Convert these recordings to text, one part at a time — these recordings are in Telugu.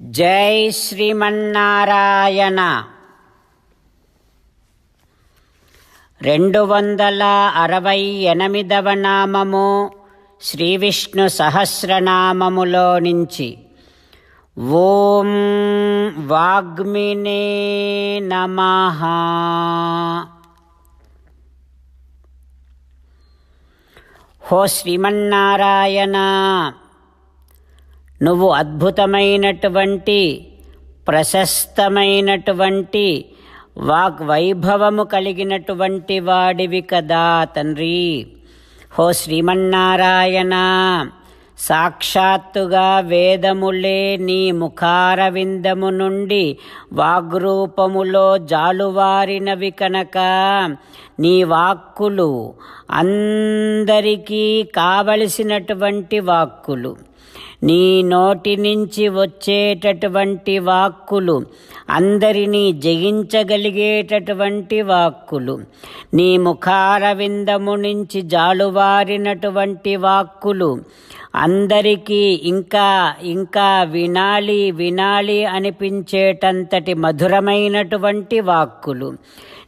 జై శ్రీమన్నారాయణ. రెండు వందల అరవై ఎనిమిదవ నామము శ్రీ విష్ణు సహస్రనామములో నుంచి. ఓం వాగ్మినే నమ. హో శ్రీమన్నారాయణ. నువ్వు అద్భుతమైనటువంటి ప్రశస్తమైనటువంటి వాగ్వైభవము కలిగినటువంటి వాడివి కదా తండ్రి. హో శ్రీమన్నారాయణ సాక్షాత్తుగా వేదములే నీ ముఖారవిందము నుండి వాగ్రూపములో జాలువారినవి కనుక నీ వాక్కులు అందరికీ కావలసినటువంటి వాక్కులు. నీ నోటి నుంచి వచ్చేటటువంటి వాక్కులు అందరినీ జయించగలిగేటటువంటి వాక్కులు నీ ముఖారవిందము నుంచి జాలువారినటువంటి వాక్కులు అందరికీ ఇంకా ఇంకా వినాలి వినాలి అనిపించేటంతటి మధురమైనటువంటి వాక్కులు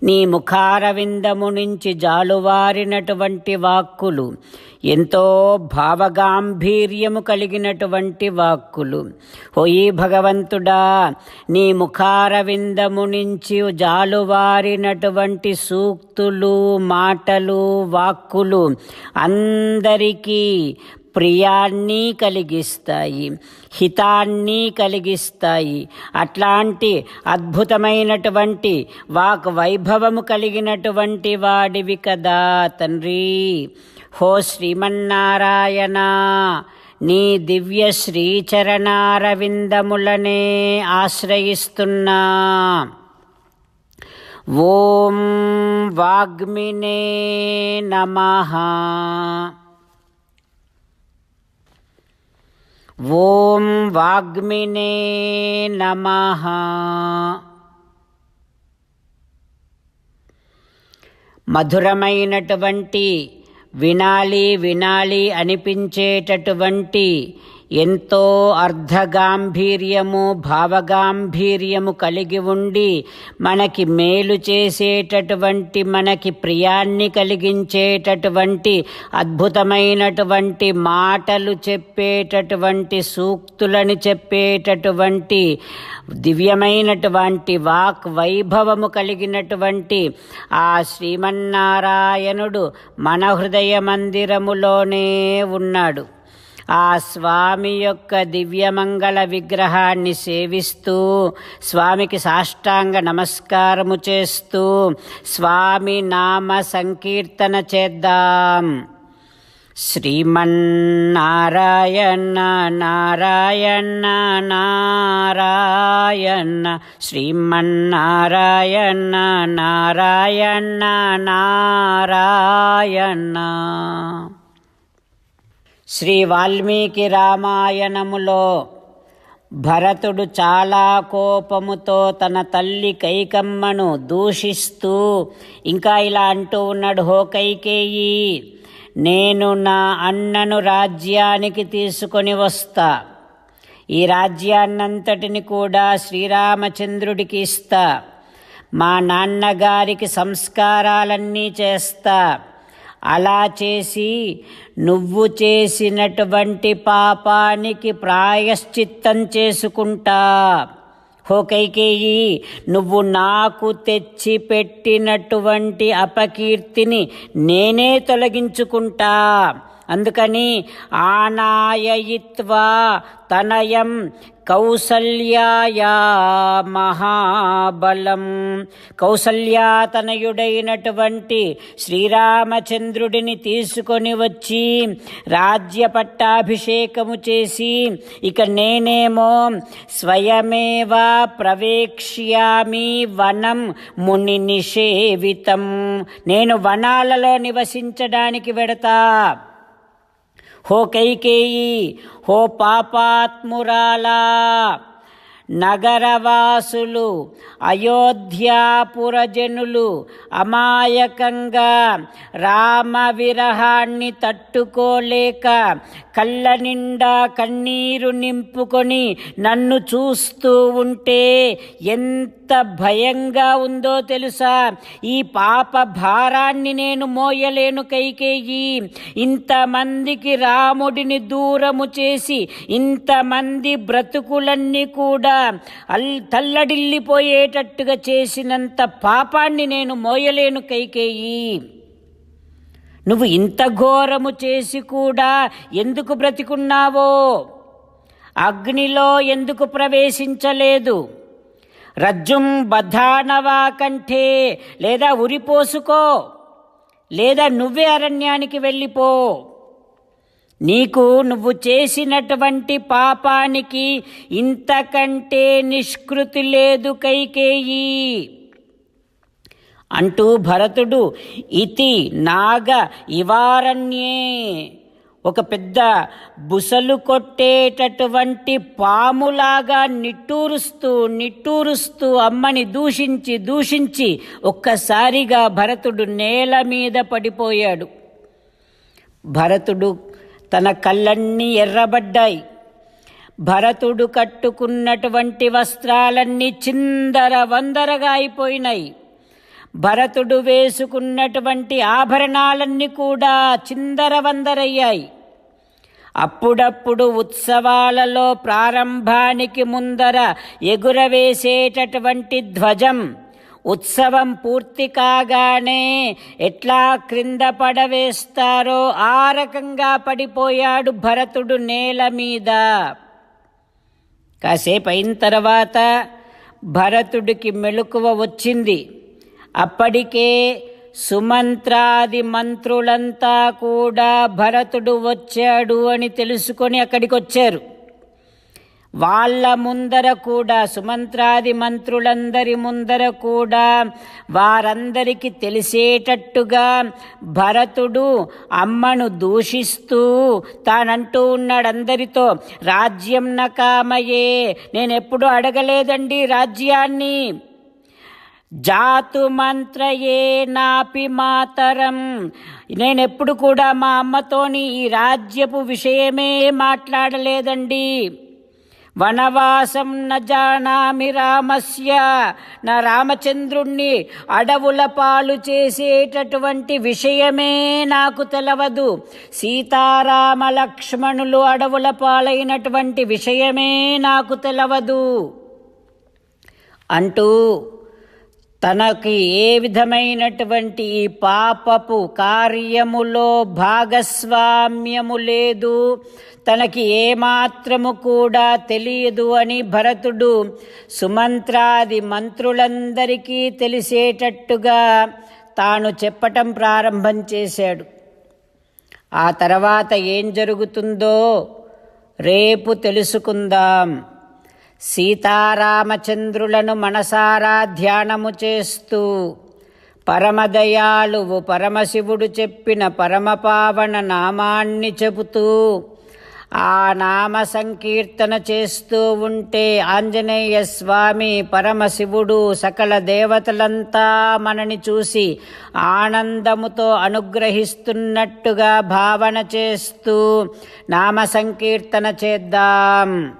నీ ముఖారవిందము నుంచి జాలువారినటువంటి వాక్కులు ఎంతో భావగాంభీర్యము కలిగినటువంటి వాక్కులు. ఓయి భగవంతుడా నీ ముఖారవిందము నుంచి జాలువారినటువంటి సూక్తులు మాటలు వాక్కులు అందరికీ ప్రియాన్ని కలిగిస్తాయి హితాన్ని కలిగిస్తాయి. అట్లాంటి అద్భుతమైనటువంటి వాక్ వైభవము కలిగినటువంటి వాడివి కదా తండ్రి. హో శ్రీమన్నారాయణ నీ దివ్య శ్రీచరణారవిందములనే ఆశ్రయిస్తున్నా. ఓం వాగ్మినే నమః. ఓం వాగ్మినే నమః. మధురమైనటువంటి వినాలి వినాలి అనిపించేటటువంటి ఎంతో అర్ధగాంభీర్యము భావగాంభీర్యము కలిగి ఉండి మనకి మేలు చేసేటటువంటి మనకి ప్రియాన్ని కలిగించేటటువంటి అద్భుతమైనటువంటి మాటలు చెప్పేటటువంటి సూక్తులని చెప్పేటటువంటి దివ్యమైనటువంటి వాక్ వైభవము కలిగినటువంటి ఆ శ్రీమన్నారాయణుడు మన హృదయ మందిరములోనే ఉన్నాడు. ఆ స్వామి యొక్క దివ్యమంగళ విగ్రహాన్ని సేవిస్తూ స్వామికి సాష్టాంగ నమస్కారము చేస్తూ స్వామి నామ సంకీర్తన చేద్దాం. శ్రీమన్నారాయణ నారాయణ నారాయణ శ్రీమన్నారాయణ నారాయణ నారాయణ. శ్రీ వాల్మీకి రామాయణములో భరతుడు చాలా కోపముతో తన తల్లి కైకమ్మను దూషిస్తూ ఇంకా ఇలా అంటూ ఉన్నాడు హో కైకేయి నేను నా అన్నను రాజ్యానికి తీసుకొని వస్తా. ఈ రాజ్యాన్నంతటిని కూడా శ్రీరామచంద్రుడికి ఇస్తా. మా నాన్నగారికి సంస్కారాలన్నీ చేస్తా. అలా చేసి నువ్వు చేసినటువంటి పాపానికి ప్రాయశ్చిత్తం చేసుకుంటా. హో కైకేయి నువ్వు నాకు తెచ్చి పెట్టినటువంటి అపకీర్తిని నేనే తొలగించుకుంటా. అందుకని ఆనాయయిత్వ తనయం కౌసల్యాయ మహాబలం కౌసల్యాతనయుడైనటువంటి శ్రీరామచంద్రుడిని తీసుకొని వచ్చి రాజ్య పట్టాభిషేకము చేసి ఇక నేనేమో స్వయమేవా ప్రవేక్ష్యామి వనం ముని నిషేవితం. నేను వనాలలో నివసించడానికి వెడతా. హో కైకేయి హో పాపాత్మురాలా నగరవాసులు అయోధ్యాపురజనులు అమాయకంగా రామ విరహాన్ని తట్టుకోలేక కళ్ళ నిండా కన్నీరు నింపుకొని నన్ను చూస్తూ ఉంటే ఎంత భయంగా ఉందో తెలుసా? ఈ పాప భారాన్ని నేను మోయలేను కైకేయి. ఇంతమందికి రాముడిని దూరము చేసి ఇంతమంది బ్రతుకులన్నీ కూడా అల్ తల్లడిల్లిపోయేటట్టుగా చేసినంత పాపాన్ని నేను మోయలేను కైకేయి. నువ్వు ఇంత ఘోరము చేసి కూడా ఎందుకు బ్రతికున్నావో? అగ్నిలో ఎందుకు ప్రవేశించలేదు? రజ్జుం బధానవా కంటే లేదా ఉరిపోసుకో లేదా నువ్వే అరణ్యానికి వెళ్ళిపో. నీకు నువ్వు చేసినటువంటి పాపానికి ఇంతకంటే నిష్కృతి లేదు కైకేయి. అంటూ భరతుడు ఇతి నాగ ఇవారణ్యే. ఒక పెద్ద బుసలు కొట్టేటటువంటి పాములాగా నిట్టూరుస్తూ నిట్టూరుస్తూ అమ్మని దూషించి దూషించి ఒక్కసారిగా భరతుడు నేల మీద పడిపోయాడు. భరతుడు తన కళ్ళన్నీ ఎర్రబడ్డాయి. భరతుడు కట్టుకున్నటువంటి వస్త్రాలన్నీ చిందర వందరగా అయిపోయినాయి. భరతుడు వేసుకున్నటువంటి ఆభరణాలన్నీ కూడా చిందర వందరయ్యాయి. అప్పుడప్పుడు ఉత్సవాలలో ప్రారంభానికి ముందర ఎగురవేసేటటువంటి ధ్వజం ఉత్సవం పూర్తి కాగానే ఎట్లా క్రింద పడవేస్తారో ఆ రకంగా పడిపోయాడు భరతుడు నేల మీద. కాసేపు అయిన తర్వాత భరతుడికి మెలకువ వచ్చింది. అప్పటికే సుమంత్రాది మంత్రులంతా కూడా భరతుడు వచ్చాడు అని తెలుసుకొని అక్కడికి వచ్చారు వాళ్ళ ముందర కూడా సుమంత్రాది మంత్రులందరి ముందర కూడా వారందరికీ తెలిసేటట్టుగా భరతుడు అమ్మను దూషిస్తూ తానంటూ ఉన్నాడు అందరితో రాజ్యం నకామయే నేనెప్పుడు అడగలేదండి రాజ్యాన్ని. జాతు మంత్రయే నాపి మాతరం. నేనెప్పుడు కూడా మా అమ్మతోని ఈ రాజ్యపు విషయమే మాట్లాడలేదండి. వనవాసం న జానామి రామస్య. నా రామచంద్రుణ్ణి అడవుల పాలు చేసేటటువంటి విషయమే నాకు తెలవదు. సీతారామ లక్ష్మణులు అడవుల పాలైనటువంటి విషయమే నాకు తెలవదు. అంటూ తనకి ఏ విధమైనటువంటి ఈ పాపపు కార్యములో భాగస్వామ్యము లేదు. తనకి ఏమాత్రము కూడా తెలియదు అని భరతుడు సుమంత్రాది మంత్రులందరికీ తెలిసేటట్టుగా తాను చెప్పటం ప్రారంభం చేశాడు. ఆ తర్వాత ఏం జరుగుతుందో రేపు తెలుసుకుందాం. సీతారామచంద్రులను మనసారా ధ్యానము చేస్తూ పరమదయాళువు పరమశివుడు చెప్పిన పరమపావన నామాన్ని చెబుతూ ఆ నామ సంకీర్తన చేస్తూ ఉంటే ఆంజనేయ స్వామి పరమశివుడు సకల దేవతలంతా మనని చూసి ఆనందముతో అనుగ్రహిస్తున్నట్టుగా భావన చేస్తూ నామ సంకీర్తన చేద్దాం.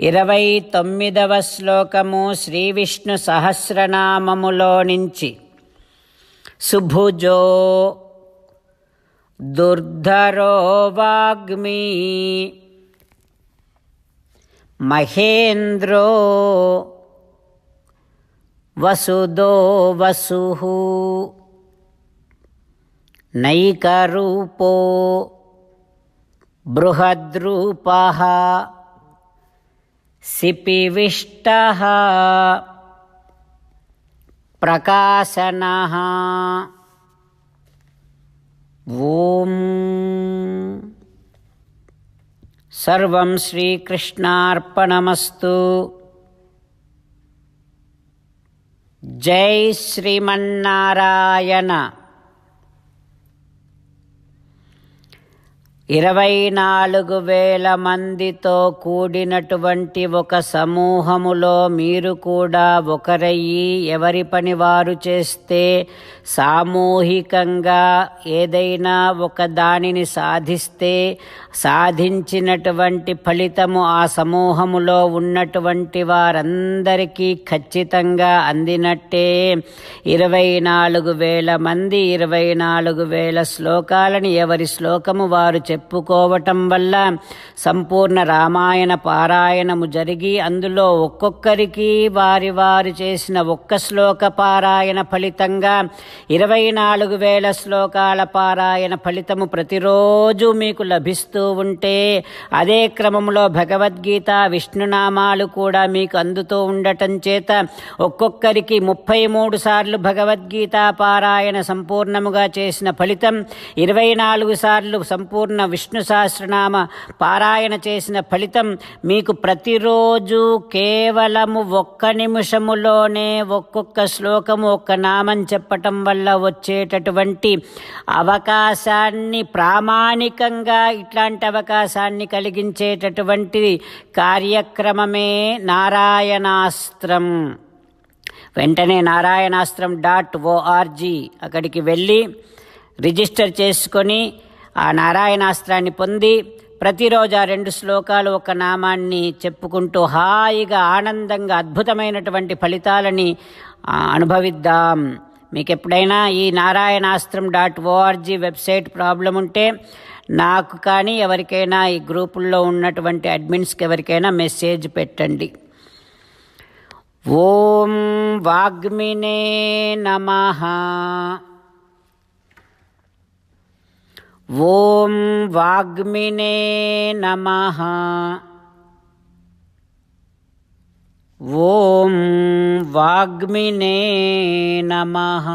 ఇరవై తొమ్మిదవ శ్లోకము శ్రీ విష్ణు సహస్రనామములో నుంచి. సుభుజో దుర్ధరో వాగ్మీ మహేంద్రో వసుదో వసు నైకరూపో బృహద్రూప सिपिविष्टः प्रकाशनः ॐ सर्वं श्रीकृष्णार्पणमस्तु जय श्रीमन्नारायण ఇరవై నాలుగు వేల మందితో కూడినటువంటి ఒక సమూహములో మీరు కూడా ఒకరయ్యి ఎవరి పని వారు చేస్తే సామూహికంగా ఏదైనా ఒక దానిని సాధిస్తే సాధించినటువంటి ఫలితము ఆ సమూహములో ఉన్నటువంటి వారందరికీ ఖచ్చితంగా అందినట్టే. ఇరవై నాలుగు వేల మంది ఇరవై నాలుగు వేల శ్లోకాలని ఎవరి శ్లోకము వారు చెప్పుకోవటం వల్ల సంపూర్ణ రామాయణ పారాయణము జరిగి అందులో ఒక్కొక్కరికి వారి వారు చేసిన ఒక్క శ్లోక పారాయణ ఫలితంగా ఇరవై నాలుగు వేల శ్లోకాల పారాయణ ఫలితము ప్రతిరోజు మీకు లభిస్తూ ఉంటే అదే క్రమంలో భగవద్గీత విష్ణునామాలు కూడా మీకు అందుతూ ఉండటం చేత ఒక్కొక్కరికి ముప్పై మూడు సార్లు భగవద్గీత పారాయణ సంపూర్ణముగా చేసిన ఫలితం ఇరవై నాలుగు సార్లు సంపూర్ణ విష్ణు సహస్రనామ పారాయణ చేసిన ఫలితం మీకు ప్రతిరోజు కేవలము ఒక్క నిమిషములోనే ఒక్కొక్క శ్లోకము ఒక్క నామం చెప్పటం వల్ల వచ్చేటటువంటి అవకాశాన్ని ప్రామాణికంగా ఇట్లాంటి అవకాశాన్ని కలిగించేటటువంటి కార్యక్రమమే నారాయణాస్త్రం. వెంటనే నారాయణాస్త్రం డాట్ ఓఆర్జీ అక్కడికి వెళ్ళి రిజిస్టర్ చేసుకొని ఆ నారాయణాస్త్రాన్ని పొంది ప్రతిరోజు ఆ రెండు శ్లోకాలు ఒక నామాన్ని చెప్పుకుంటూ హాయిగా ఆనందంగా అద్భుతమైనటువంటి ఫలితాలని అనుభవిద్దాం. మీకు ఎప్పుడైనా ఈ Narayanastram dot ORG website problem ఉంటే నాకు కానీ ఎవరికైనా ఈ గ్రూపుల్లో ఉన్నటువంటి అడ్మిన్స్కి ఎవరికైనా మెసేజ్ పెట్టండి. ఓం వాగ్మినే నమ. ఓం వాగ్మినే నమః ఓం వాగ్మినే నమః